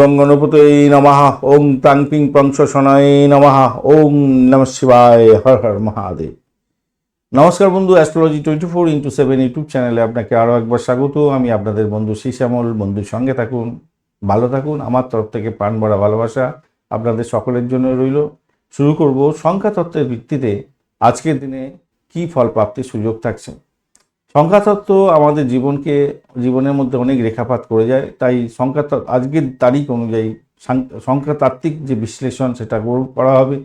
গং গণপতয়ে নমঃ ওং তাং পিং পংশ শনয়ে নমঃ ওং নম শিবায় হর হর মহাদেব। নমস্কার বন্ধু astrology twenty four into seven YouTube চ্যানেলে আপনাকে আরও একবার স্বাগত। আমি আপনাদের বন্ধু শ্যামল বন্ধুর সঙ্গে থাকুন, ভালো থাকুন। আমার তরফ থেকে প্রাণ ভরা ভালোবাসা আপনাদের সকলের জন্য রইল। শুরু করব সংখ্যা তত্ত্বের ভিত্তিতে। আজকের দিনে কি ফল প্রাপ্তির সুযোগ থাকছে? সংখ্যাতত্ত্ব আমাদের জীবনকে, জীবনের মধ্যে অনেক রেখাপাত করে যায়। তাই সংখ্যা আজকের তারিখ অনুযায়ী সংখ্যাতাত্ত্বিক যে বিশ্লেষণ, সেটা করা হবে।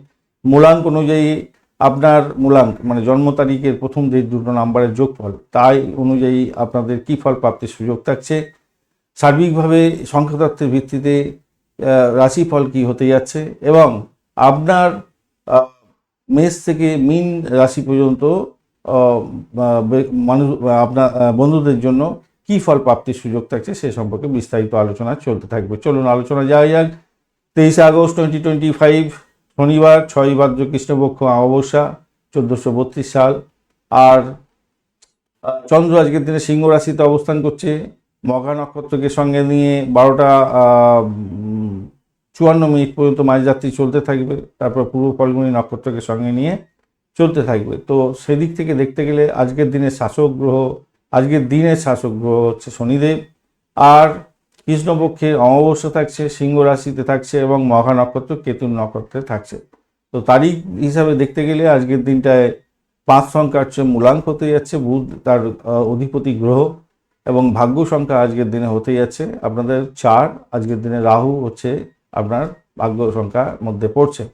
মূলাঙ্ক অনুযায়ী আপনার মূলাঙ্ক মানে জন্ম তারিখের প্রথম যে দুটো নাম্বারের যোগফল, তাই অনুযায়ী আপনাদের কী ফল প্রাপ্তির সুযোগ থাকছে। সার্বিকভাবে সংখ্যাতত্ত্বের ভিত্তিতে রাশিফল কি হতে যাচ্ছে এবং আপনার মেষ থেকে মিন রাশি পর্যন্ত মানুষ আপনার বন্ধুদের জন্য কি ফল প্রাপ্তির সুযোগ থাকছে সে সম্পর্কে বিস্তারিত আলোচনা চলতে থাকবে। চলুন আলোচনা যাওয়া যাক। তেইশে আগস্ট টোয়েন্টি টোয়েন্টি ফাইভ শনিবার, ছয় ভাদ্র কৃষ্ণপক্ষ অমাবস্যা, চোদ্দোশো বত্রিশ সাল। আর চন্দ্র আজকের দিনে সিংহ রাশিতে অবস্থান করছে। মঘা নক্ষত্রকে সঙ্গে নিয়ে বারোটা চুয়ান্ন মিনিট পর্যন্ত মাঝযাত্রী চলতে থাকবে। তারপর পূর্ব ফলগুনি নক্ষত্রকে সঙ্গে নিয়ে চলতে থাকবে। তো সেদিক থেকে দেখতে গেলে আজকের দিনের শাসক গ্রহ, আজকের দিনের শাসক গ্রহ হচ্ছে শনিদেব। আর কৃষ্ণপক্ষের অমাবস্যা থাকছে, সিংহ রাশিতে থাকছে এবং মহা নক্ষত্র কেতুর নক্ষত্রে থাকছে। তো তারিখ হিসাবে দেখতে গেলে আজকের দিনটায় পাঁচ সংখ্যা হচ্ছে মূলাঙ্ক হতে যাচ্ছে, বুধ তার অধিপতি গ্রহ এবং ভাগ্য সংখ্যা আজকের দিনে হতে যাচ্ছে। আপনাদের চার, আজকের দিনে রাহু হচ্ছে আপনার ভাগ্য সংখ্যার মধ্যে পড়ছে।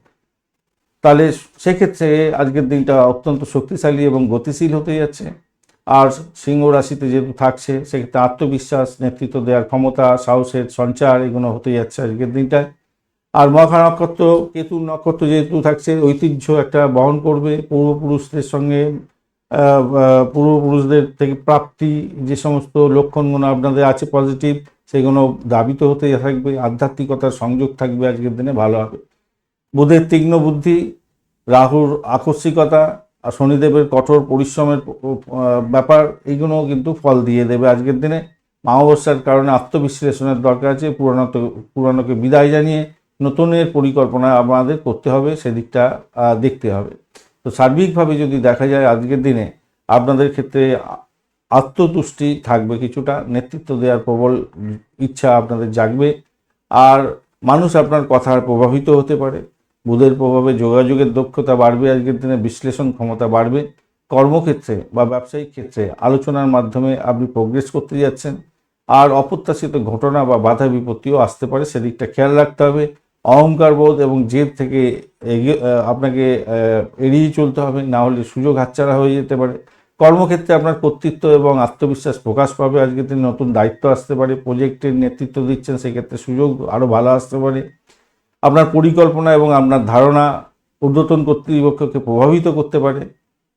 তাহলে সেক্ষেত্রে আজকের দিনটা অত্যন্ত শক্তিশালী এবং গতিশীল হতে যাচ্ছে। আর সিংহ রাশিতে যেহেতু থাকছে, সেক্ষেত্রে আত্মবিশ্বাস, নেতৃত্ব দেওয়ার ক্ষমতা, সাহসের সঞ্চার এগুলো হতে যাচ্ছে আজকের দিনটায়। আর মখা নক্ষত্র, কেতু নক্ষত্র যেহেতু থাকছে, ঐতিহ্য একটা বহন করবে। পূর্বপুরুষদের সঙ্গে পূর্বপুরুষদের থেকে প্রাপ্তি, যে সমস্ত লক্ষণগুলো আপনাদের আছে পজিটিভ সেগুলো দাবিত হতে থাকবে। আধ্যাত্মিকতার সংযোগ থাকবে আজকের দিনে, ভালো হবে। বুধের তীক্ষ্ণ বুদ্ধি, রাহুর আকস্মিকতা আর শনিদেবের কঠোর পরিশ্রমের ব্যাপার এইগুলো কিন্তু ফল দিয়ে দেবে আজকের দিনে। অমাবস্যার কারণে আত্মবিশ্লেষণের দরকার আছে, পুরানো পুরানোকে বিদায় জানিয়ে নতুনের পরিকল্পনা আমাদের করতে হবে, সেদিকটা দেখতে হবে। তো সার্বিকভাবে যদি দেখা যায় আজকের দিনে আপনাদের ক্ষেত্রে আত্মতুষ্টি থাকবে কিছুটা, নেতৃত্ব দেওয়ার প্রবল ইচ্ছা আপনাদের জাগবে, আর মানুষ আপনার কথার প্রভাবিত হতে পারে। বুধের প্রভাবে যোগাযোগের দক্ষতা বাড়বে, আজকের দিনে বিশ্লেষণ ক্ষমতা বাড়বে। কর্মক্ষেত্রে বা ব্যবসায়িক ক্ষেত্রে আলোচনার মাধ্যমে আপনি প্রোগ্রেস করতে যাচ্ছেন। আর অপ্রত্যাশিত ঘটনা বা বাধা বিপত্তিও আসতে পারে, সেদিকটা খেয়াল রাখতে হবে। অহংকার বোধ এবং জেদ থেকে এগিয়ে আপনাকে এড়িয়ে চলতে হবে, না হলে সুযোগ হাতছাড়া হয়ে যেতে পারে। কর্মক্ষেত্রে আপনার কর্তৃত্ব এবং আত্মবিশ্বাস প্রকাশ পাবে, আজকের দিনে নতুন দায়িত্ব আসতে পারে প্রজেক্টের নেতৃত্ব দিচ্ছেন, সেক্ষেত্রে সুযোগ আরও ভালো আসতে পারে। আপনার পরিকল্পনা এবং আপনার ধারণা ঊর্ধ্বতন কর্তৃপক্ষকে প্রভাবিত করতে পারে।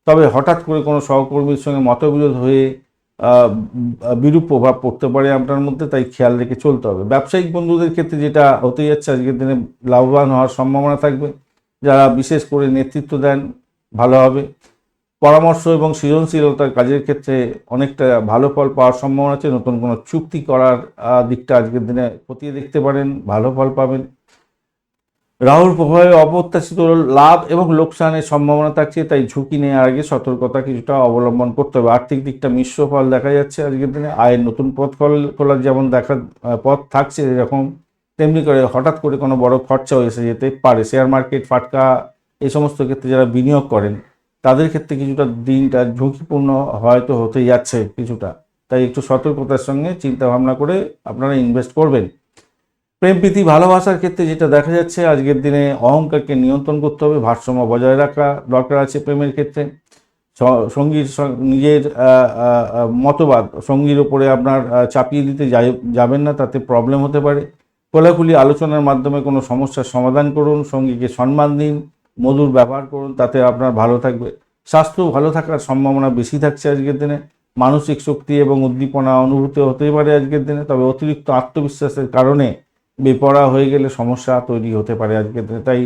তবে হঠাৎ করে কোনো সহকর্মীর সঙ্গে মতবিরোধ হয়ে বিরূপ প্রভাব পড়তে পারে আপনার মধ্যে, তাই খেয়াল রেখে চলতে হবে। ব্যবসায়িক বন্ধুদের ক্ষেত্রে যেটা হতে যাচ্ছে, আজকের দিনে লাভবান হওয়ার সম্ভাবনা থাকবে। যারা বিশেষ করে নেতৃত্ব দেন, ভালো হবে। পরামর্শ এবং সৃজনশীলতার কাজের ক্ষেত্রে অনেকটা ভালো ফল পাওয়ার সম্ভাবনা আছে। নতুন কোনো চুক্তি করার দিকটা আজকের দিনে খতিয়ে দেখতে পারেন, ভালো ফল পাবেন। রাহুর প্রভাবে অপ্রত্যাশিত লাভ এবং লোকসানের সম্ভাবনা থাকছে তাই ঝুঁকি নেওয়ার আগে সতর্কতা কিছুটা অবলম্বন করতে হবে। আর্থিক দিকটা মিশ্র ফল দেখা যাচ্ছে আজকের দিনে। আয়ের নতুন পথ খোল- খোলার যেমন আহ, পথ থাকছে এরকম তেমনি করে হঠাৎ করে কোনো বড় খরচাও এসে যেতে পারে। শেয়ার মার্কেট ফাটকা এই সমস্ত ক্ষেত্রে যারা বিনিয়োগ করেন তাদের ক্ষেত্রে কিছুটা দিনটা ঝুঁকিপূর্ণ হয়তো হতে যাচ্ছে কিছুটা। তাই একটু সতর্কতার সঙ্গে চিন্তা ভাবনা করে আপনারা ইনভেস্ট করবেন। প্রেম, প্রীতি, ভালোবাসার ক্ষেত্রে যেটা দেখা যাচ্ছে, আজকের দিনে অহংকারকে নিয়ন্ত্রণ করতে হবে, ভারসাম্য বজায় রাখা দরকার আছে প্রেমের ক্ষেত্রে। সঙ্গীর নিজের মতবাদ সঙ্গীর ওপরে আপনার চাপিয়ে দিতে যাবেন না, তাতে প্রবলেম হতে পারে। খোলাখুলি আলোচনার মাধ্যমে কোনো সমস্যার সমাধান করুন, সঙ্গীকে সম্মান দিন, মধুর ব্যবহার করুন, তাতে আপনার ভালো থাকবে। স্বাস্থ্য ভালো থাকার সম্ভাবনা বেশি থাকছে আজকের দিনে। মানসিক শক্তি এবং উদ্দীপনা অনুভূতি হতে পারে আজকের দিনে, তবে অতিরিক্ত আত্মবিশ্বাসের কারণে বেপরা হয়ে গেলে সমস্যা তৈরি হতে পারে আজকের দিনে তাই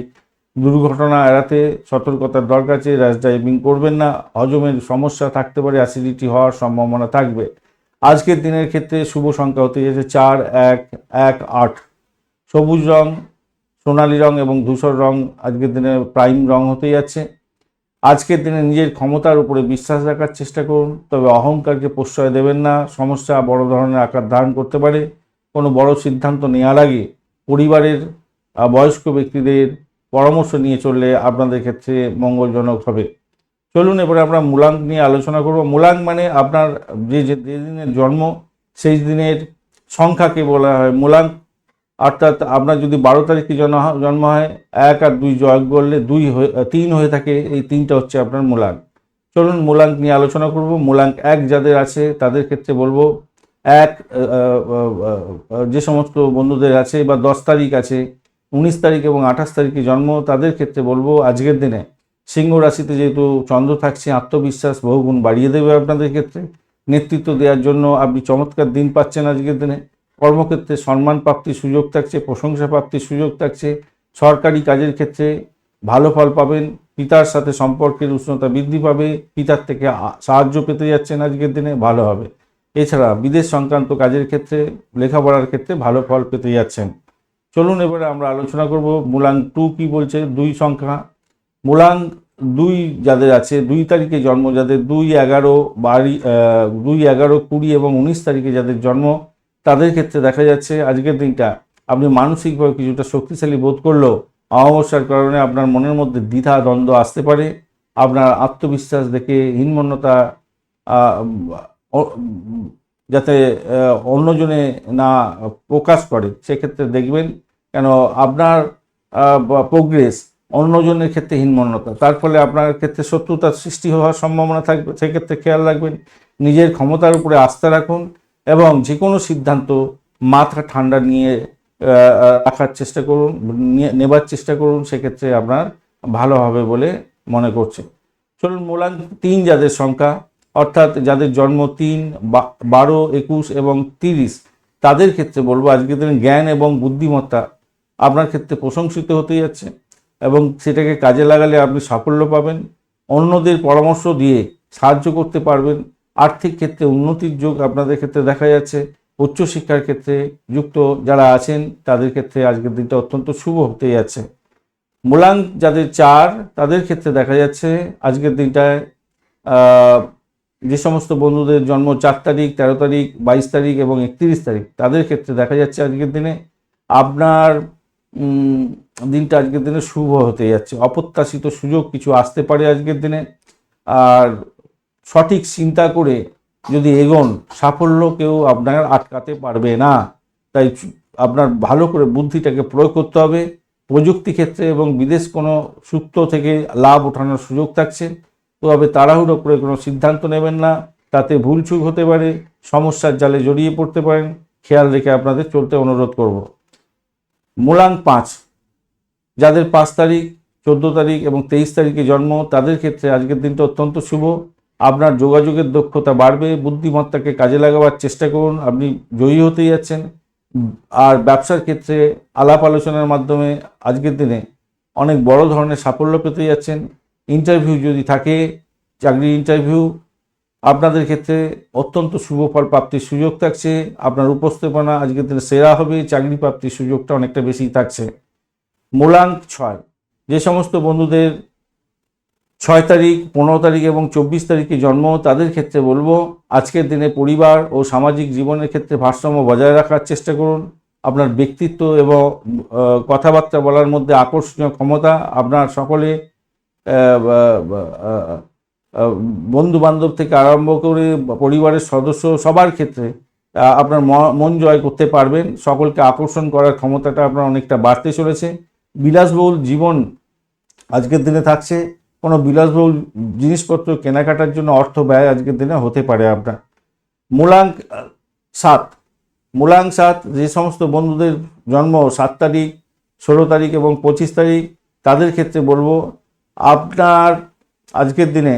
দুর্ঘটনা এড়াতে সতর্কতার দরকার আছে র্যাশ ড্রাইভিং করবেন না, হজমের সমস্যা থাকতে পারে অ্যাসিডিটি হওয়ার সম্ভাবনা থাকবে। আজকের দিনের ক্ষেত্রে শুভ সংখ্যা হতে যাচ্ছে চার, এক এক, আট। সবুজ রং, সোনালি রং এবং ধূসর রং আজকের দিনে প্রাইম রং হতে যাচ্ছে। আজকের দিনে নিজের ক্ষমতার উপরে বিশ্বাস রাখার চেষ্টা করুন, তবে অহংকারকে প্রশ্রয় দেবেন না, সমস্যা বড় ধরনের আকার ধারণ করতে পারে। কোনো বড় সিদ্ধান্ত নেওয়ার আগে পরিবারের বয়স্ক ব্যক্তিদের পরামর্শ নিয়ে চললে আপনাদের ক্ষেত্রে মঙ্গলজনক হবে। চলুন, এবারে আমরা মূলাঙ্ক নিয়ে আলোচনা করব। মূলাঙ্ক মানে আপনার যে যে দিনের জন্ম, সেই দিনের সংখ্যাকে বলা হয় মূলাঙ্ক। অর্থাৎ আপনার যদি বারো তারিখে জন্ম জন্ম হয়, এক আর দুই জয় করলে দুই হয়ে, তিন হয়ে থাকে, এই তিনটা হচ্ছে আপনার মূলাঙ্ক। চলুন, মূলাঙ্ক নিয়ে আলোচনা করব। মূলাঙ্ক এক যাদের আছে, তাদের ক্ষেত্রে বলব এক যে সমস্ত বন্ধুদের আছে বা দশ তারিখ আছে, উনিশ তারিখ এবং আঠাশ তারিখে জন্ম, তাদের ক্ষেত্রে বলব আজকের দিনে সিংহ রাশিতে যেহেতু চন্দ্র থাকছে, আত্মবিশ্বাস বহুগুণ বাড়িয়ে দেবে আপনাদের ক্ষেত্রে। নেতৃত্ব দেওয়ার জন্য আপনি চমৎকার দিন পাচ্ছেন আজকের দিনে। কর্মক্ষেত্রে সম্মান প্রাপ্তির সুযোগ থাকছে, প্রশংসা প্রাপ্তির সুযোগ থাকছে। সরকারি কাজের ক্ষেত্রে ভালো ফল পাবেন, পিতার সাথে সম্পর্কের উষ্ণতা বৃদ্ধি পাবে, পিতার থেকে সাহায্য পেতে যাচ্ছেন আজকের দিনে, ভালো হবে। এছাড়া বিদেশ সংক্রান্ত কাজের ক্ষেত্রে, লেখাপড়ার ক্ষেত্রে ভালো ফল পেতে যাচ্ছেন। চলুন এবারে আমরা আলোচনা করব মূলাঙ্ক টু কি বলছে, দুই সংখ্যা। মূলাঙ্ক দুই যাদের আছে, দুই তারিখে জন্ম, যাদের দুই এগারো বাড়ি দুই এগারো কুড়ি এবং উনিশ তারিখে যাদের জন্ম, তাদের ক্ষেত্রে দেখা যাচ্ছে আজকের দিনটা আপনি মানসিকভাবে কিছুটা শক্তিশালী বোধ করলেও অমাবস্যার কারণে আপনার মনের মধ্যে দ্বিধা, দ্বন্দ্ব আসতে পারে। আপনার আত্মবিশ্বাস দেখে হীনমন্যতা যাতে অন্যজনে না প্রকাশ করে, সেক্ষেত্রে দেখবেন কেন আপনার প্রোগ্রেস অন্যজনের ক্ষেত্রে হীনমন্যতা। তার ফলে আপনার ক্ষেত্রে শত্রুতার সৃষ্টি হওয়ার সম্ভাবনা থাকবে, সেক্ষেত্রে খেয়াল রাখবেন, নিজের ক্ষমতার উপরে আস্থা রাখুন এবং যে কোনো সিদ্ধান্ত মাথা ঠান্ডা নিয়ে রাখার চেষ্টা করুন নেবার চেষ্টা করুন, সেক্ষেত্রে আপনার ভালো হবে বলে মনে করছে। চলুন মূলাঙ্ক তিন যাদের সংখ্যা। অর্থাৎ যাদের জন্ম তিন বারো, একুশ এবং তিরিশ, তাদের ক্ষেত্রে বলব আজকের দিনে জ্ঞান এবং বুদ্ধিমত্তা আপনার ক্ষেত্রে প্রশংসিত হতে যাচ্ছে এবং সেটাকে কাজে লাগালে আপনি সাফল্য পাবেন। অন্যদের পরামর্শ দিয়ে সাহায্য করতে পারবেন। আর্থিক ক্ষেত্রে উন্নতির যোগ আপনাদের ক্ষেত্রে দেখা যাচ্ছে। উচ্চশিক্ষার ক্ষেত্রে যুক্ত যারা আছেন, তাদের ক্ষেত্রে আজকের দিনটা অত্যন্ত শুভ হতে যাচ্ছে। মূলাঙ্ক যাদের চার, তাদের ক্ষেত্রে দেখা যাচ্ছে আজকের দিনটায় যে সমস্ত বন্ধুদের জন্ম চার তারিখ, তেরো তারিখ, বাইশ তারিখ এবং একত্রিশ তারিখ, তাদের ক্ষেত্রে দেখা যাচ্ছে আজকের দিনে আপনার দিনটা আজকের দিনে শুভ হতে যাচ্ছে। অপ্রত্যাশিত সুযোগ কিছু আসতে পারে আজকের দিনে। আর সঠিক চিন্তা করে যদি এগোন, সাফল্য কেউ আপনার আটকাতে পারবে না। তাই আপনার ভালো করে বুদ্ধিটাকে প্রয়োগ করতে হবে। প্রযুক্তি ক্ষেত্রে এবং বিদেশ কোনো সূত্র থেকে লাভ ওঠানোর সুযোগ থাকছে। তবে তাড়াহুড়ো করে কোনো সিদ্ধান্ত নেবেন না। তাতে ভুলচুক হতে পারে, সমস্যার জালে জড়িয়ে পড়তে পারেন। খেয়াল রেখে আপনাদের চলতে অনুরোধ করব। মূলাঙ্ক পাঁচ। যাদের পাঁচ তারিখ, চোদ্দ তারিখ এবং তেইশ তারিখে জন্ম, তাদের ক্ষেত্রে আজকের দিনটা অত্যন্ত শুভ। আপনার যোগাযোগের দক্ষতা বাড়বে, বুদ্ধিমত্তাকে কাজে লাগাবার চেষ্টা করুন, আপনি জয়ী হতে যাচ্ছেন। আর ব্যবসার ক্ষেত্রে আলাপ আলোচনার মাধ্যমে আজকের দিনে অনেক বড় ধরনের সাফল্য পেতে যাচ্ছেন। ইন্টারভিউ যদি থাকে চাকরির ইন্টারভিউ আপনাদের ক্ষেত্রে অত্যন্ত শুভ ফল প্রাপ্তির সুযোগ থাকছে। আপনার উপস্থাপনা আজকের দিনে সেরা হবে, চাকরি প্রাপ্তির সুযোগটা অনেকটা বেশি থাকছে। মূলাঙ্ক ছয়, যে সমস্ত বন্ধুদের ছয় তারিখ, পনেরো তারিখ এবং চব্বিশ তারিখে জন্ম, তাদের ক্ষেত্রে বলব, আজকের দিনে পরিবার ও সামাজিক জীবনের ক্ষেত্রে ভারসাম্য বজায় রাখার চেষ্টা করুন। আপনার ব্যক্তিত্ব এবং কথাবার্তা বলার মধ্যে আকর্ষণীয় ক্ষমতা আপনার সকলে বন্ধু বান্ধব থেকে আরম্ভ করে পরিবারের সদস্য সবার ক্ষেত্রে আপনার মন জয় করতে পারবেন। সকলকে আকর্ষণ করার ক্ষমতাটা আপনার অনেকটা বাড়তে চলেছে। বিলাসবহুল জীবন আজকের দিনে থাকছে। কোনো বিলাসবহুল জিনিসপত্র কেনাকাটার জন্য অর্থ ব্যয় আজকের দিনে হতে পারে আপনার। মূলাঙ্ক সাত। মূলাঙ্ক সাত, যে সমস্ত বন্ধুদের জন্ম সাত তারিখ, ষোলো তারিখ এবং পঁচিশ তারিখ, তাদের ক্ষেত্রে বলব আপনার আজকের দিনে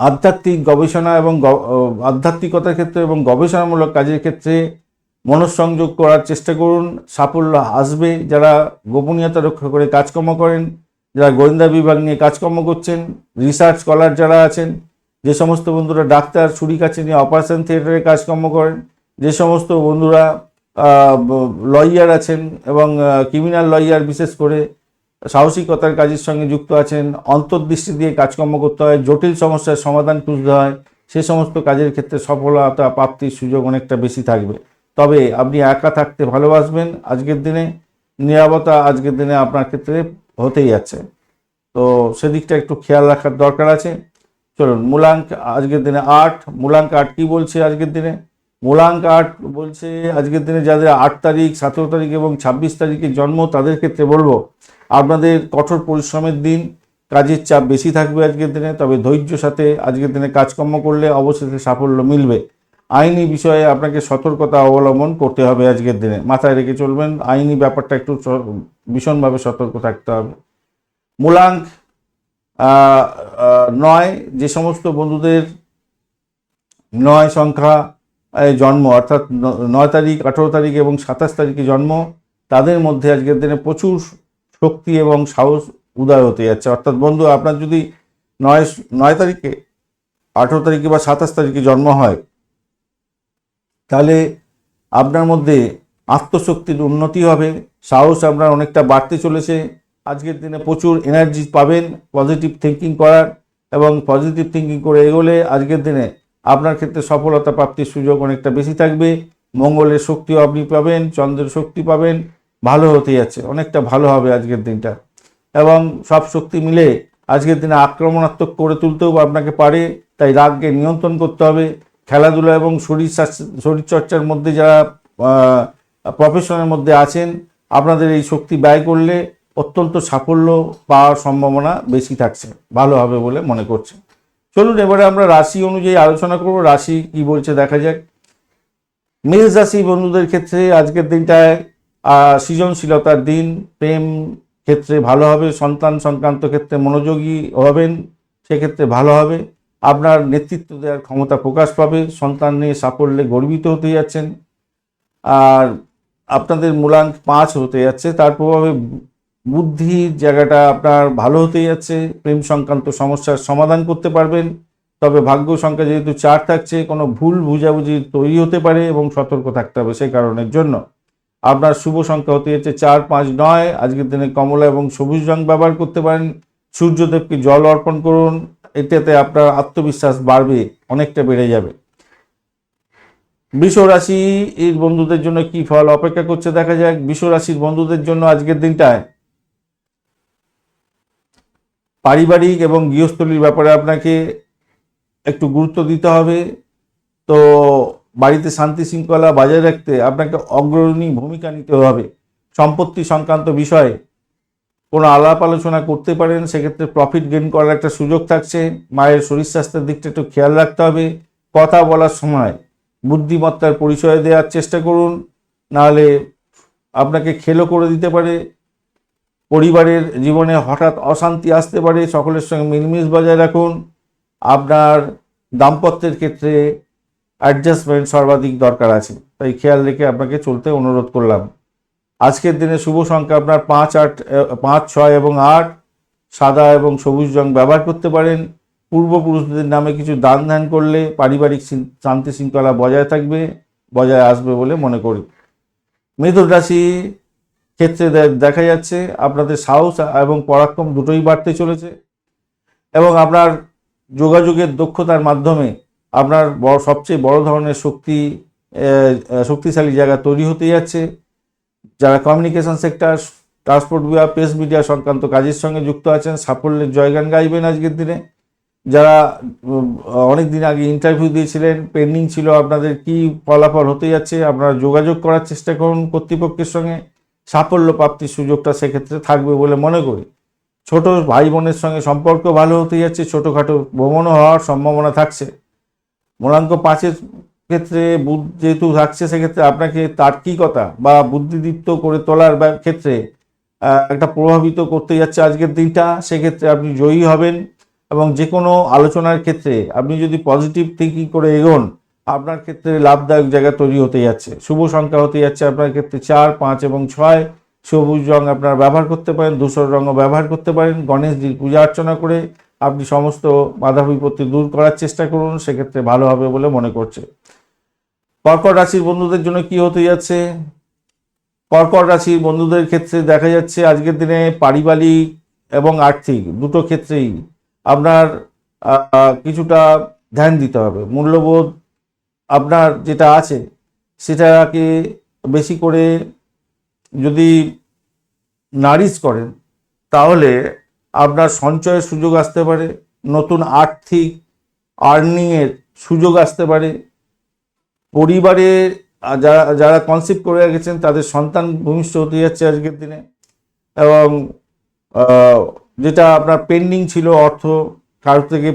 আধ্যাত্মিক গবেষণা এবং আধ্যাত্মিকতার ক্ষেত্রে এবং গবেষণামূলক কাজের ক্ষেত্রে মনঃসংযোগ করার চেষ্টা করুন। সাফল্য আসবে। যারা গোপনীয়তা রক্ষা করে কাজকর্ম করেন, যারা গোয়েন্দা বিভাগ নিয়ে কাজকর্ম করছেন রিসার্চ স্কলার যারা আছেন, যে সমস্ত বন্ধুরা ডাক্তার ছুরি কাছে নিয়ে অপারেশন থিয়েটারে কাজকর্ম করেন, যে সমস্ত বন্ধুরা লয়ার আছেন এবং ক্রিমিনাল লয়ার বিশেষ করে সাহসিকতার কাজের সঙ্গে যুক্ত আছেন, অন্তর্দৃষ্টি দিয়ে কাজকর্ম করতে হয়, জটিল সমস্যার সমাধান খুঁজতে হয়, সে সমস্ত কাজের ক্ষেত্রে সফলতা প্রাপ্তির সুযোগ অনেকটা বেশি থাকবে। তবে আপনি একা থাকতে ভালোবাসবেন, আজকের দিনে নিরাপত্তা আজকের দিনে আপনার ক্ষেত্রে হতেই যাচ্ছে। তো সেদিকটা একটু খেয়াল রাখার দরকার আছে। চলুন, মূলাঙ্ক আজকের দিনে আট, মূলাঙ্ক আট কী বলছে আজকের দিনে? মূলাঙ্ক আট বলছে, আজকের দিনে যাদের আট তারিখ, সতেরো তারিখ এবং ছাব্বিশ তারিখে জন্ম, তাদের ক্ষেত্রে বলব আপনাদের কঠোর পরিশ্রমের দিন, কাজের চাপ বেশি থাকবে আজকের দিনে, তবে ধৈর্য সাথে আজকের দিনে কাজকর্ম করলে অবশেষে সাফল্য মিলবে। আইনি বিষয়ে আপনাকে সতর্কতা অবলম্বন করতে হবে আজকের দিনে। মাথায় রেখে চলবেন, আইনি ব্যাপারটা একটু ভীষণভাবে সতর্ক থাকতে হবে। মূলাঙ্ক নয়, যে সমস্ত বন্ধুদের নয় সংখ্যা জন্ম, অর্থাৎ নয় তারিখ, আঠেরো তারিখ এবং সাতাশ তারিখে জন্ম, তাদের মধ্যে আজকের দিনে প্রচুর শক্তি এবং সাহস উদয় হতে যাচ্ছে। অর্থাৎ বন্ধু, আপনার যদি নয় নয় তারিখে, আঠেরো তারিখে বা সাতাশ তারিখে জন্ম হয়, তাহলে আপনার মধ্যে আত্মশক্তির উন্নতি হবে, সাহস আপনার অনেকটা বাড়তে চলেছে। আজকের দিনে প্রচুর এনার্জি পাবেন পজিটিভ থিঙ্কিং করার এবং পজিটিভ থিঙ্কিং করে এগোলে আজকের দিনে আপনার ক্ষেত্রে সফলতা প্রাপ্তির সুযোগ অনেকটা বেশি থাকবে। মঙ্গলের শক্তিও আপনি পাবেন, চন্দ্রের শক্তি পাবেন ভালো হতে যাচ্ছে, অনেকটা ভালো হবে আজকের দিনটা। এবং সব শক্তি মিলে আজকের দিনে আক্রমণাত্মক করে তুলতেও আপনাকে পারে, তাই রাগকে নিয়ন্ত্রণ করতে হবে। খেলাধুলা এবং শরীর শরীরচর্চার মধ্যে যারা প্রফেশনের মধ্যে আছেন, আপনাদের এই শক্তি ব্যয় করলে অত্যন্ত সাফল্য পাওয়ার সম্ভাবনা বেশি থাকছে, ভালো হবে বলে মনে করছে। চলুন, এবারে আমরা রাশি অনুযায়ী আলোচনা করব। রাশি কি বলছে দেখা যাক। মেষ রাশি বন্ধুদের ক্ষেত্রে আজকের দিনটায় সৃজনশীলতার দিন, প্রেম ক্ষেত্রে ভালো হবে, সন্তান সংক্রান্ত ক্ষেত্রে মনোযোগী হবেন, সেক্ষেত্রে ভালো হবে। আপনার নেতৃত্ব দেওয়ার ক্ষমতা প্রকাশ পাবে, সন্তান নিয়ে সাফল্যে গর্বিত হতে যাচ্ছেন। আর আপনাদের মূলাঙ্ক পাঁচ হতে যাচ্ছে, তার প্রভাবে বুদ্ধির জায়গাটা আপনার ভালো হতে যাচ্ছে, প্রেম সংক্রান্ত সমস্যার সমাধান করতে পারবেন। তবে ভাগ্য সংখ্যা যেহেতু চার থাকছে, কোনো ভুল বুঝাবুঝি তৈরি হতে পারে এবং সতর্ক থাকতে হবে সেই কারণের জন্য। আপনার শুভ সংখ্যা হতে যাচ্ছে চার, পাঁচ, নয়। আজকের দিনে কমলা এবং সবুজ রং ব্যবহার করতে পারেন। সূর্যদেবকে জল অর্পণ করুন। এটাতে আপনার আত্মবিশ্বাস বাড়বে, অনেকটা বেড়ে যাবে। বৃষ রাশি এর বন্ধুদের জন্য কি ফল অপেক্ষা করছে দেখা যাক। রাশির বন্ধুদের জন্য আজকের দিনটায় পারিবারিক এবং গৃহস্থলীর ব্যাপারে আপনাকে একটু গুরুত্ব দিতে হবে। তো বাড়িতে শান্তি শৃঙ্খলা বজায় রাখতে আপনাকে অগ্রণী ভূমিকা নিতে হবে। সম্পত্তি সংক্রান্ত বিষয়ে কোনো আলাপ আলোচনা করতে পারেন, সেক্ষেত্রে প্রফিট গেন করার একটা সুযোগ থাকছে। মায়ের শরীর স্বাস্থ্যের দিকটা একটু খেয়াল রাখতে হবে। কথা বলার সময় বুদ্ধিমত্তার পরিচয় দেওয়ার চেষ্টা করুন, নাহলে আপনাকে খেলো করে দিতে পারে। পরিবারের জীবনে হঠাৎ অশান্তি আসতে পারে, সকলের সঙ্গে মিলমিশ বজায় রাখুন। আপনার দাম্পত্যের ক্ষেত্রে অ্যাডজাস্টমেন্ট সর্বাধিক দরকার আছে। তাই খেয়াল রেখে আপনাকে চলতে অনুরোধ করলাম। আজকের দিনে শুভ সংখ্যা আপনার পাঁচ, আট পাঁচ, ছয় এবং আট। সাদা এবং সবুজ রং ব্যবহার করতে পারেন। পূর্বপুরুষদের নামে কিছু দান ধ্যান করলে পারিবারিক শান্তি শৃঙ্খলা বজায় থাকবে, বজায় আসবে বলে মনে করি। মৃদুর রাশি ক্ষেত্রে দেখা যাচ্ছে আপনাদের সাহস এবং পরাক্রম দুটোই বাড়তে চলেছে এবং আপনার যোগাযোগের দক্ষতার মাধ্যমে আপনার বড়, সবচেয়ে বড় ধরনের শক্তি শক্তিশালী জায়গা তৈরি হতে যাচ্ছে। যারা কমিউনিকেশন সেক্টর ট্রান্সপোর্ট বিভাগ প্রেস মিডিয়া সংক্রান্ত কাজের সঙ্গে যুক্ত আছেন, সাফল্যের জয়গান গাইবেন আজকের দিনে। যারা অনেক দিন আগে ইন্টারভিউ দিয়েছিলেন পেন্ডিং ছিল আপনাদের কি ফলাফল হতে যাচ্ছে, আপনারা যোগাযোগ করার চেষ্টা করুন কর্তৃপক্ষের সঙ্গে। সাফল্য প্রাপ্তির সুযোগটা সেক্ষেত্রে থাকবে বলে মনে করি। ছোট ভাই বোনের সঙ্গে সম্পর্ক ভালো হতে যাচ্ছে, ছোটোখাটো ভ্রমণও হওয়ার সম্ভাবনা থাকছে। মূলাঙ্ক পাঁচের ক্ষেত্রে বুধ যেহেতু থাকছে, সেক্ষেত্রে আপনাকে তার্কিকতা বা বুদ্ধিদীপ্ত করে তোলার ক্ষেত্রে একটা প্রভাবিত করতে যাচ্ছে আজকের দিনটা। সেক্ষেত্রে আপনি জয়ী হবেন এবং যে কোনো আলোচনার ক্ষেত্রে আপনি যদি পজিটিভ থিঙ্কিং করে এগোন, আপনার ক্ষেত্রে লাভদায়ক জায়গা তৈরি হতে যাচ্ছে। শুভ সংখ্যা হতে যাচ্ছে আপনার ক্ষেত্রে চার, পাঁচ এবং ছয়। সবুজ রং আপনার ব্যবহার করতে পারেন, ধূসর রঙও ব্যবহার করতে পারেন। গণেশজির পূজা অর্চনা করে আপনি সমস্ত বাধা বিপত্তি দূর করার চেষ্টা করুন, সেক্ষেত্রে ভালো হবে বলে মনে করছে। কর্কট রাশির বন্ধুদের জন্য কি হতে যাচ্ছে? কর্কট রাশির বন্ধুদের ক্ষেত্রে দেখা যাচ্ছে আজকের দিনে পারিবারিক এবং আর্থিক দুটো ক্ষেত্রেই আপনার কিছুটা ধ্যান দিতে হবে। মূল্যবোধ আপনার যেটা আছে, সেটাকে বেশি করে যদি নারিশ করেন, তাহলে আপনার সঞ্চয়ের সুযোগ আসতে পারে, নতুন আর্থিক আর্নিংয়ের সুযোগ আসতে পারে। পরিবারে যারা যারা কনসেপ্ট করে রেখেছেন তাদের সন্তান ভূমিষ্ঠ হতে যাচ্ছে আজকের দিনে। এবং যেটা আপনার পেন্ডিং ছিল, অর্থ কারোর থেকে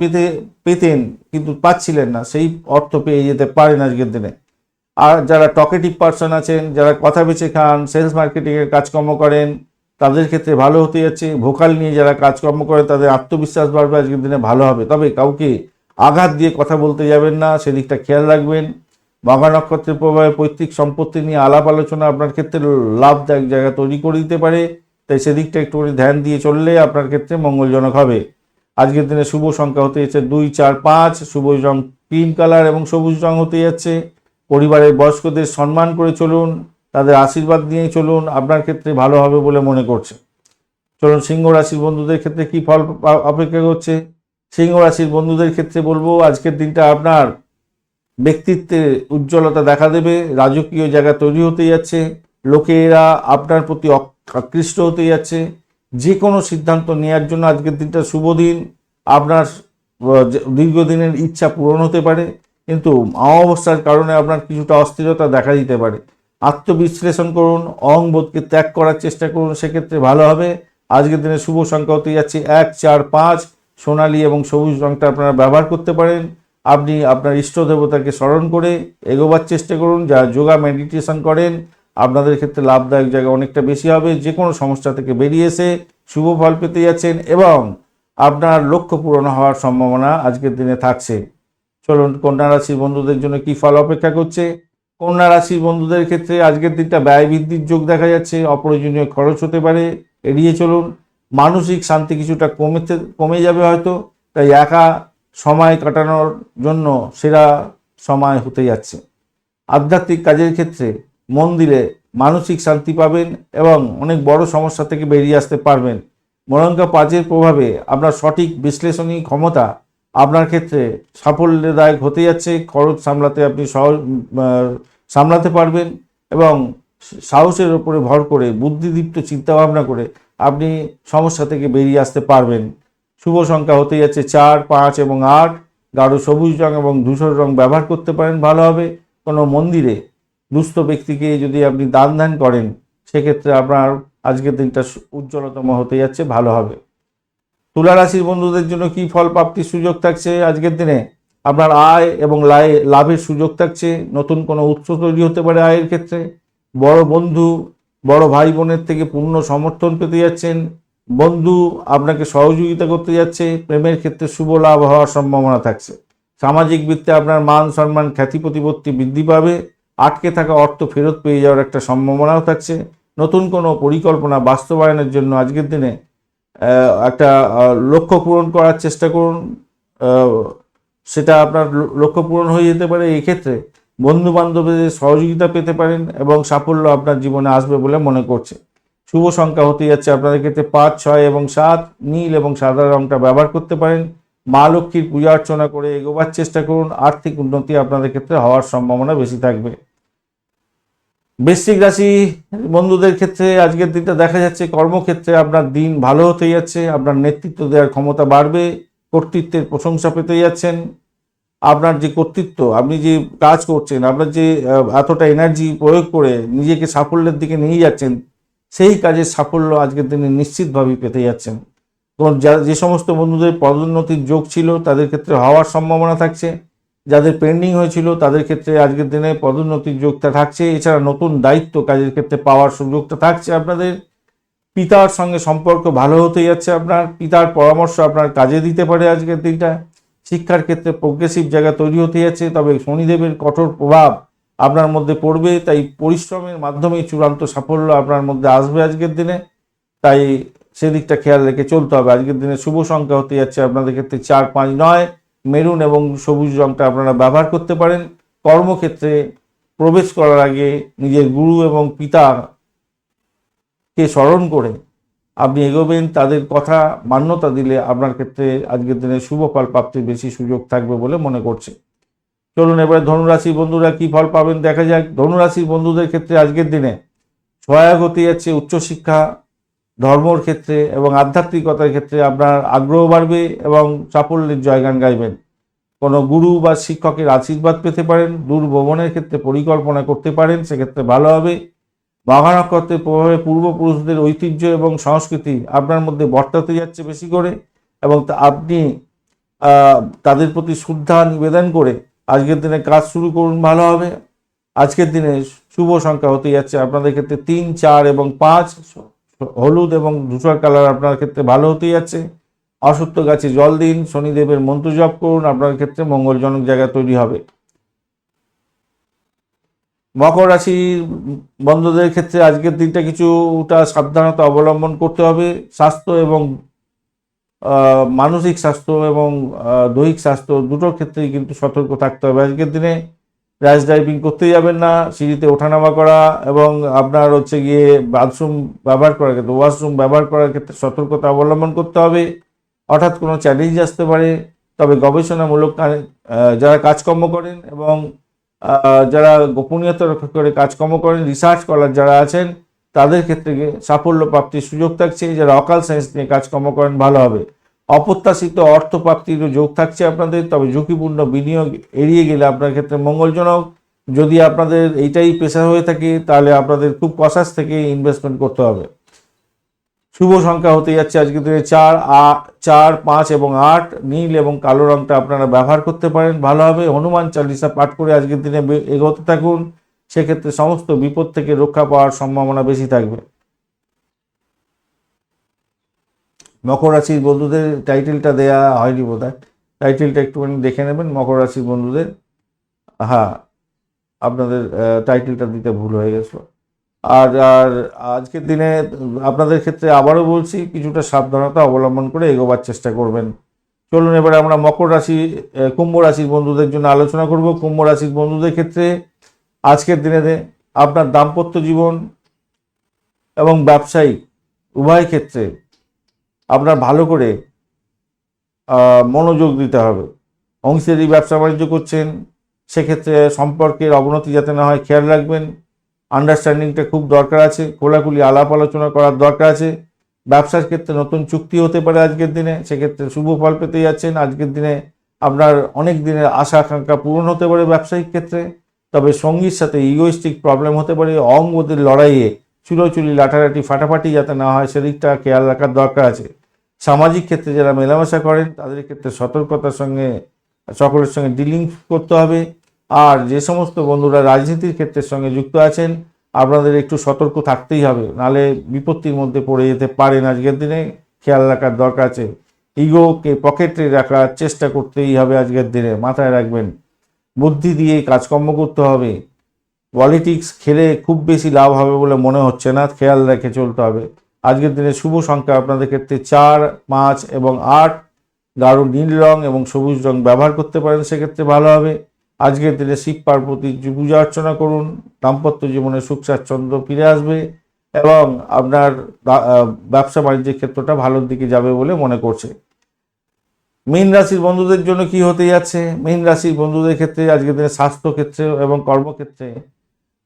পেতে, পেতেন, কিন্তু পাচ্ছিলেন না, সেই অর্থ পেয়ে যেতে পারেন আজকের দিনে। আর যারা টকেটিভ পার্সন আছেন, যারা কথা বেছে খান সেলস মার্কেটিংয়ের কাজকর্ম করেন তাদের ক্ষেত্রে ভালো হতে যাচ্ছে। ভোকাল নিয়ে যারা কাজকর্ম করে তাদের আত্মবিশ্বাস বাড়বে আজকের দিনে, ভালো হবে। তবে কাউকে আঘাত দিয়ে কথা বলতে যাবেন না, সেদিকটা খেয়াল রাখবেন। মঘা নক্ষত্রের প্রভাবে পৈতৃক সম্পত্তি নিয়ে আলাপ আলোচনা আপনার ক্ষেত্রে লাভদায়ক জায়গা তৈরি করে দিতে পারে। তাই সেদিকটা একটুখানি ধ্যান দিয়ে চললে আপনার ক্ষেত্রে মঙ্গলজনক হবে। আজকের দিনে শুভ সংখ্যা হতে যাচ্ছে দুই, চার, পাঁচ। শুভ রং ক্রিম কালার এবং সবুজ রং হতে যাচ্ছে। পরিবারের বয়স্কদের সম্মান করে চলুন। তাদের আশীর্বাদ নিয়েই চলুন, আপনার ক্ষেত্রে ভালো হবে বলে মনে করছে। চলুন, সিংহ রাশির বন্ধুদের ক্ষেত্রে কি ফল অপেক্ষা করছে? সিংহ রাশির বন্ধুদের ক্ষেত্রে বলব, আজকের দিনটা আপনার ব্যক্তিত্বে উজ্জ্বলতা দেখা দেবে, রাজকীয় জায়গা তৈরি হতে যাচ্ছে, লোকেরা আপনার প্রতি আকৃষ্ট হতে যাচ্ছে যে কোনো সিদ্ধান্ত নেওয়ার জন্য আজকের দিনটা শুভ দিন, আপনার দীর্ঘদিনের ইচ্ছা পূরণ হতে পারে, কিন্তু অমাবস্যার কারণে আপনার কিছুটা অস্থিরতা দেখা দিতে পারে। আত্মবিশ্লেষণ করুন অহংবোধকে ত্যাগ করার চেষ্টা করুন, সেক্ষেত্রে ভালো হবে। আজকের দিনে শুভ সংখ্যা হতে যাচ্ছে এক, চার, পাঁচ। সোনালী এবং সবুজ রংটা আপনারা ব্যবহার করতে পারেন। আপনি আপনার ইষ্ট দেবতাকে স্মরণ করে এগোবার চেষ্টা করুন, যারা যোগা, মেডিটেশন করেন, আপনাদের ক্ষেত্রে লাভদায়ক জায়গা অনেকটা বেশি হবে। যে কোনো সমস্যা থেকে বেরিয়ে এসে শুভ ফল পেতে যাচ্ছেন এবং আপনার লক্ষ্য পূরণ হওয়ার সম্ভাবনা আজকের দিনে থাকছে। চলুন, কন্যা রাশির বন্ধুদের জন্য কি ফল অপেক্ষা করছে? কন্যা রাশির বন্ধুদের ক্ষেত্রে আজকের দিনটা ব্যয় বৃদ্ধির যোগ দেখা যাচ্ছে, অপ্রয়োজনীয় খরচ হতে পারে, এড়িয়ে চলুন। মানসিক শান্তি কিছুটা কমেতে কমে যাবে হয়তো, তাই একা সময় কাটানোর জন্য সেরা সময় হতে যাচ্ছে। আধ্যাত্মিক কাজের ক্ষেত্রে মন দিলে মানসিক শান্তি পাবেন এবং অনেক বড় সমস্যা থেকে বেরিয়ে আসতে পারবেন। মরঙ্গা পাঁচের প্রভাবে আপনার সঠিক বিশ্লেষণী ক্ষমতা আপনার ক্ষেত্রে সাফল্যদায়ক হতে যাচ্ছে খরচ সামলাতে আপনি সহজ সামলাতে পারবেন এবং সাহসের উপরে ভর করে, বুদ্ধিদীপ্ত চিন্তাভাবনা করে আপনি সমস্যা থেকে বেরিয়ে আসতে পারবেন। শুভ সংখ্যা হতে যাচ্ছে চার, পাঁচ এবং আট। গাঢ় সবুজ রং এবং ধূসর রং ব্যবহার করতে পারেন, ভালো হবে। কোনো মন্দিরে দুস্থ ব্যক্তিকে যদি আপনি দান ধ্যান করেন, সেক্ষেত্রে আপনার আজকের দিনটা উজ্জ্বলতম হতে যাচ্ছে, ভালো হবে। তুলা রাশির বন্ধুদের জন্য কি ফল প্রাপ্তির সুযোগ থাকছে আজকের দিনে? আপনার আয় এবং লায় লাভের সুযোগ থাকছে। নতুন কোনো উৎস তৈরি হতে পারে আয়ের ক্ষেত্রে। বড় বন্ধু, বড় ভাই বোনের থেকে পূর্ণ সমর্থন পেতে যাচ্ছেন। বন্ধু আপনাকে সহযোগিতা করতে যাচ্ছে। প্রেমের ক্ষেত্রে শুভ লাভ হওয়ার সম্ভাবনা থাকছে। সামাজিক বৃত্তে আপনার মান সম্মান, খ্যাতি প্রতিপত্তি বৃদ্ধি পাবে। আটকে থাকা অর্থ ফেরত পেয়ে যাওয়ার একটা সম্ভাবনাও থাকছে। নতুন কোনো পরিকল্পনা বাস্তবায়নের জন্য আজকের দিনে একটা লক্ষ্য পূরণ করার চেষ্টা করুন। সেটা আপনার লক্ষ্য পূরণ হয়ে যেতে পারে। এক্ষেত্রে ক্ষেত্রে বন্ধু বান্ধবদের সহযোগিতা পেতে পারেন এবং সাফল্য আপনার জীবনে আসবে বলে মনে করছে। শুভ সংখ্যা হতে যাচ্ছে আপনাদের ক্ষেত্রে পাঁচ, ছয় এবং সাত। নীল এবং সাদা রংটা ব্যবহার করতে পারেন। মা লক্ষ্মীর পূজা অর্চনা করে এগোবার চেষ্টা করুন। আর্থিক উন্নতি আপনাদের ক্ষেত্রে হওয়ার সম্ভাবনা বেশি থাকবে। বৃশ্চিক রাশি বন্ধুদের ক্ষেত্রে আজকের দিনটা দেখা যাচ্ছে, কর্মক্ষেত্রে আপনার দিন ভালো হতে যাচ্ছে, আপনার নেতৃত্ব দেওয়ার ক্ষমতা বাড়বে, কর্তৃত্বের প্রশংসা পেতে যাচ্ছেন। আপনার যে কর্তৃত্ব, আপনি যে কাজ করছেন, আপনার যে এতটা এনার্জি প্রয়োগ করে নিজেকে সাফল্যের দিকে নিয়ে যাচ্ছেন, সেই কাজের সাফল্য আজকের দিনে নিশ্চিতভাবেই পেতে যাচ্ছেন। এবং যা- যে সমস্ত বন্ধুদের পদোন্নতির যোগ ছিল, তাদের ক্ষেত্রে হওয়ার সম্ভাবনা থাকছে। যাদের পেন্ডিং হয়েছিল তাদের ক্ষেত্রে আজকের দিনে পদোন্নতির যোগটা থাকছে। এছাড়া নতুন দায়িত্ব কাজের ক্ষেত্রে পাওয়ার সুযোগটা থাকছে আপনাদের। পিতার সঙ্গে সম্পর্ক ভালো হতে যাচ্ছে আপনার। পিতার পরামর্শ আপনার কাজে দিতে পারে আজকের দিনটা। শিক্ষার ক্ষেত্রে প্রোগ্রেসিভ জায়গা তৈরি হতে যাচ্ছে, তবে শনিদেবের কঠোর প্রভাব আপনার মধ্যে পড়বে, তাই পরিশ্রমের মাধ্যমেই চূড়ান্ত সাফল্য আপনার মধ্যে আসবে আজকের দিনে। তাই সেদিকটা খেয়াল রেখে চলতে হবে। আজকের দিনে শুভ সংখ্যা হতে যাচ্ছে আপনাদের ক্ষেত্রে চার, পাঁচ, নয়। মেরুন এবং সবুজ রংটা আপনারা ব্যবহার করতে পারেন। কর্মক্ষেত্রে প্রবেশ করার আগে নিজের গুরু এবং পিতাকে স্মরণ করে আপনি এগোবেন, তাদের কথা মান্যতা দিলে আপনার ক্ষেত্রে আজকের দিনে শুভ ফল প্রাপ্তির বেশি সুযোগ থাকবে বলে মনে করছে। চলুন এবারে ধনুরাশি বন্ধুরা কি ফল পাবেন দেখা যাক। ধনুরাশির বন্ধুদের ক্ষেত্রে আজকের দিনে সহায়ক হতে যাচ্ছে উচ্চশিক্ষা ধর্মর ক্ষেত্রে এবং আধ্যাত্মিকতার ক্ষেত্রে আপনার আগ্রহ বাড়বে এবং সাফল্যের জয়গান গাইবেন। কোনো গুরু বা শিক্ষকের আশীর্বাদ পেতে পারেন, দূর ভ্রমণের ক্ষেত্রে পরিকল্পনা করতে পারেন, সেক্ষেত্রে ভালো হবে। বাঘা নক্ষত্রের প্রভাবে পূর্বপুরুষদের ঐতিহ্য এবং সংস্কৃতি আপনার মধ্যে বর্তাতে যাচ্ছে বেশি করে এবং আপনি তাদের প্রতি শ্রদ্ধা নিবেদন করে আজকের দিনে কাজ শুরু করুন, ভালো হবে। আজকের দিনে শুভ সংখ্যা হতে যাচ্ছে আপনাদের ক্ষেত্রে তিন, চার এবং পাঁচ। হলুদ এবং ধূসর কালার আপনার ক্ষেত্রে ভালো হতে যাচ্ছে অসত্য গাছে জল দিন, শনিদেবের মন্ত্র জপ করুন, আপনার ক্ষেত্রে মঙ্গলজনক জায়গা তৈরি হবে। মকর রাশির বন্ধুদের ক্ষেত্রে আজকের দিনটা কিছুটা সাবধানতা অবলম্বন করতে হবে। স্বাস্থ্য এবং মানসিক স্বাস্থ্য এবং দৈহিক স্বাস্থ্য দুটোর ক্ষেত্রেই কিন্তু সতর্ক থাকতে হবে। আজকের দিনে র্যাশ ড্রাইভিং করতে যাবেন না, সিঁড়িতে ওঠানামা করা এবং আপনার হচ্ছে গিয়ে বাথরুম ব্যবহার করার ক্ষেত্রে, ওয়াশরুম ব্যবহার করার ক্ষেত্রে সতর্কতা অবলম্বন করতে হবে। হঠাৎ কোনো চ্যালেঞ্জ আসতে পারে, তবে গবেষণামূলক যারা কাজকর্ম করেন এবং যারা গোপনীয়তা রক্ষা করে কাজকর্ম করেন রিসার্চ করার যারা আছেন, তাদের ক্ষেত্রে সাফল্য প্রাপ্তির সুযোগ থাকছে। যারা অকাল সায়েন্স নিয়ে কাজকর্ম করেন, ভালো হবে। অপ্রত্যাশিত অর্থ প্রাপ্তিরও যোগ থাকছে আপনাদের, তবে ঝুঁকিপূর্ণ বিনিয়োগ এড়িয়ে গেলে আপনার ক্ষেত্রে মঙ্গলজনক। যদি আপনাদের এইটাই পেশা হয়ে থাকে, তাহলে আপনাদের খুব কষাস থেকে ইনভেস্টমেন্ট করতে হবে। শুভ সংখ্যা হতে যাচ্ছে আজকে দিনে চার চার, পাঁচ এবং আট। নীল এবং কালো রংটা আপনারা ব্যবহার করতে পারেন, ভালো হবে। হনুমান চালিসা পাঠ করে আজকের দিনে এগোতে থাকুন। সেক্ষেত্রে সমস্ত বিপদ থেকে রক্ষা পাওয়ার সম্ভাবনা বেশি থাকবে। মকর রাশির বন্ধুদের টাইটেলটা দেয়া হয়নি বোধ টাইটেলটা একটুখানি দেখে নেবেন, মকর রাশির বন্ধুদের। হ্যাঁ আপনাদের টাইটেলটা দিতে ভুল হয়ে গেছিল। আর আর আজকের দিনে আপনাদের ক্ষেত্রে আবারও বলছি, কিছুটা সাবধানতা অবলম্বন করে এগোবার চেষ্টা করবেন। চলুন এবারে আমরা মকর রাশি কুম্ভ রাশির বন্ধুদের জন্য আলোচনা করব। কুম্ভ রাশির বন্ধুদের ক্ষেত্রে আজকের দিনে আপনার দাম্পত্য জীবন এবং ব্যবসায়িক উভয় ক্ষেত্রে আপনার ভালো করে মনোযোগ দিতে হবে। অংশীদারি ব্যবসা বাণিজ্য করছেন, সেক্ষেত্রে সম্পর্কের অবনতি যাতে না হয়, খেয়াল রাখবেন। আন্ডারস্ট্যান্ডিংটা খুব দরকার আছে, খোলাখুলি আলাপ আলোচনা করার দরকার আছে। ব্যবসার ক্ষেত্রে নতুন চুক্তি হতে পারে আজকের দিনে, সেক্ষেত্রে শুভ ফল পেতে যাচ্ছেন। আজকের দিনে আপনার অনেক দিনের আশা, আকাঙ্ক্ষা পূরণ হতে পারে ব্যবসায়িক ক্ষেত্রে। তবে সঙ্গীর সাথে ইগোইস্টিক প্রবলেম হতে পারে, অঙ্গদের লড়াইয়ে চুলোচুলি, লাঠালাঠি ফাটাফাটি যাতে না হয়, সেদিকটা খেয়াল রাখার দরকার আছে। সামাজিক ক্ষেত্রে যারা মেলামেশা করেন, তাদের ক্ষেত্রে সতর্কতার সঙ্গে, সকলের সঙ্গে ডিলিং করতে হবে। আর যে সমস্ত বন্ধুরা রাজনীতির ক্ষেত্রের সঙ্গে যুক্ত আছেন, আপনাদের একটু সতর্ক থাকতেই হবে। নালে বিপত্তির মধ্যে পড়ে যেতে পারেন আজকের দিনে, খেয়াল রাখার দরকার আছে। ইগোকে পকেটে রাখার চেষ্টা করতেই হবে আজকের দিনে, মাথায় রাখবেন। বুদ্ধি দিয়ে কাজকর্ম করতে হবে। পলিটিক্স খেলে খুব বেশি লাভ হবে বলে মনে হচ্ছে না, খেয়াল রেখে চলতে হবে। আজকের দিনে শুভ সংখ্যা আপনাদের ক্ষেত্রে চার, পাঁচ এবং আট। গাঢ় নীল রং এবং সবুজ রং ব্যবহার করতে পারেন, সেক্ষেত্রে ভালো হবে। আজকের দিনে শিব পার্বতীর পূজা অর্চনা করুন, দাম্পত্য জীবনে সুখ স্বাচ্ছন্দ্য ফিরে আসবে এবং আপনার ব্যবসা বাণিজ্যের ক্ষেত্রটা ভালোর দিকে যাবে বলে মনে করছে। মীন রাশির বন্ধুদের জন্য কি হতে যাচ্ছে? মীন রাশির বন্ধুদের ক্ষেত্রে আজকের দিনে স্বাস্থ্য ক্ষেত্রে এবং কর্মক্ষেত্রে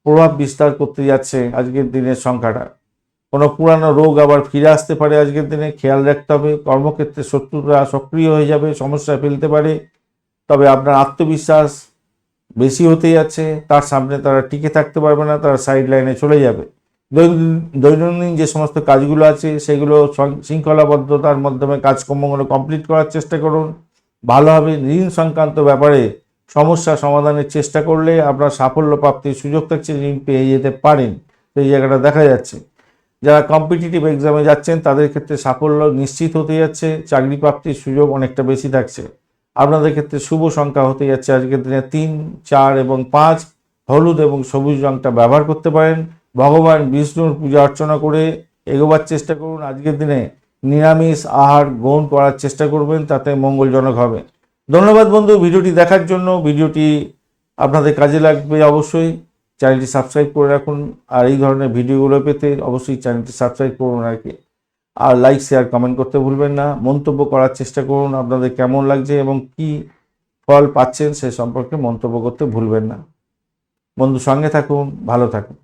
প্রভাব বিস্তার করতে যাচ্ছে আজকের দিনের সংখ্যাটা। কোনো পুরানো রোগ আবার ফিরে আসতে পারে আজকের দিনে, খেয়াল রাখতে হবে। কর্মক্ষেত্রে শত্রুরা সক্রিয় হয়ে যাবে, সমস্যা ফেলতে পারে। তবে আপনার আত্মবিশ্বাস বেশি হতে যাচ্ছে, তার সামনে তারা টিকে থাকতে পারবে না, তারা সাইড লাইনে চলে যাবে। দৈনন্দিন যে সমস্ত কাজগুলো আছে, সেগুলো শৃঙ্খলাবদ্ধতার মাধ্যমে কাজকর্মগুলো কমপ্লিট করার চেষ্টা করুন। ভালোভাবে ঋণ সংক্রান্ত ব্যাপারে সমস্যা সমাধানের চেষ্টা করলে আপনার সাফল্য প্রাপ্তির সুযোগ থাকছে ঋণ পেয়ে যেতে পারেন। সেই জায়গাটা দেখা যাচ্ছে। যারা কম্পিটিটিভ এক্সামে যাচ্ছেন, তাদের ক্ষেত্রে সাফল্য নিশ্চিত হতে যাচ্ছে চাকরি প্রাপ্তির সুযোগ অনেকটা বেশি থাকছে। আপনাদের ক্ষেত্রে শুভ সংখ্যা হতে যাচ্ছে। আজকের দিনে তিন, চার এবং পাঁচ, হলুদ এবং সবুজ রংটা ব্যবহার করতে পারেন। ভগবান বিষ্ণুর পূজা অর্চনা করে এগোবার চেষ্টা করুন। আজকের দিনে নিরামিষ আহার গ্রহণ করার চেষ্টা করবেন, তাতে মঙ্গলজনক হবে। ধন্যবাদ বন্ধু, ভিডিওটি দেখার জন্য। ভিডিওটি আপনাদের কাজে লাগবে অবশ্যই। চ্যানেলটি সাবস্ক্রাইব করে রাখুন। আর এই ধরনের ভিডিওগুলো পেতে অবশ্যই চ্যানেলটি সাবস্ক্রাইব করুন আর কি। আর লাইক শেয়ার কমেন্ট করতে ভুলবেন না। মন্তব্য করার চেষ্টা করুন, আপনাদের কেমন লাগছে এবং কি ফল পাচ্ছেন সে সম্পর্কে মন্তব্য করতে ভুলবেন না। বন্ধু, সঙ্গে থাকুন, ভালো থাকুন।